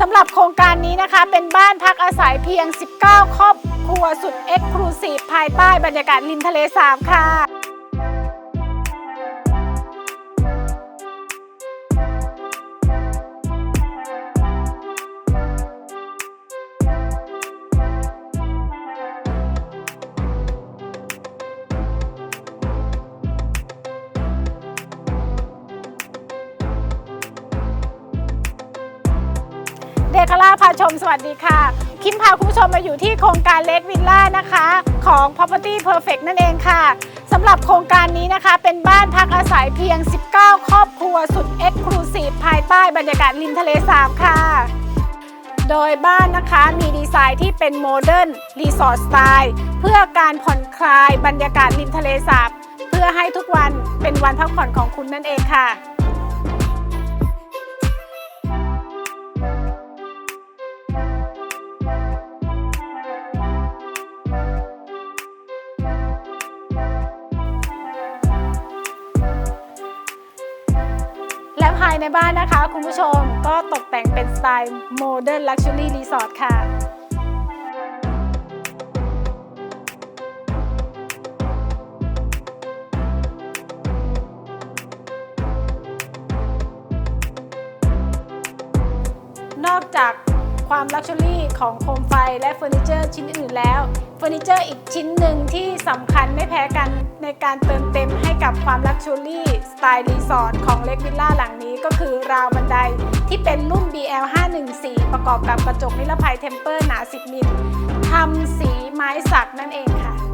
สำหรับโครงการนี้นะคะ เป็นบ้านพักอาศัยเพียง 19 ครอบครัวสุดเอ็กซ์คลูซีฟภายใต้บรรยากาศริมทะเลสาบค่ะ คาร่าพาชมสวัสดีค่ะ คิมพาคุณผู้ชมมาอยู่ที่โครงการเล k วิลล่านะคะ ของ Property Perfect นั่นเองค่ะสำหรับโครงการนี้นะคะ เป็นบ้านพักอาศัยเพียง 19 ครอบครัวสุดเอ็กซ์คลูซีฟภายใต้บรรยากาศริมทะเลสาบค่ะ โดยบ้านนะคะมีดีไซน์ที่เป็นโมเดิร์นรีสอร์ทสไตล์เพื่อการผ่อนคลายบรรยากาศริมทะเลสาบ เพื่อให้ทุกวันเป็นวันพักผ่อนของคุณนั่นเองค่ะ ภายในบ้านนะคะ คุณผู้ชมก็ตกแต่งเป็นสไตล์โมเดิร์นลักชัวรี่รีสอร์ทค่ะนอกจากความลักชัวรี่ของโคมไฟและเฟอร์นิเจอร์ชิ้นอื่นแล้ว เฟอร์นิเจอร์อีกชิ้นหนึ่งที่สำคัญไม่แพ้กันในการเติมเต็ม กับความลักชัวรี่สไตล์รีสอร์ทของเล็กวิลล่าหลังนี้ก็คือราวบันไดที่เป็นรุ่น BL 514 ประกอบกับกระจกนิรภัยเทมเปอร์หนา 10 มิลทำสีไม้สักนั่นเองค่ะ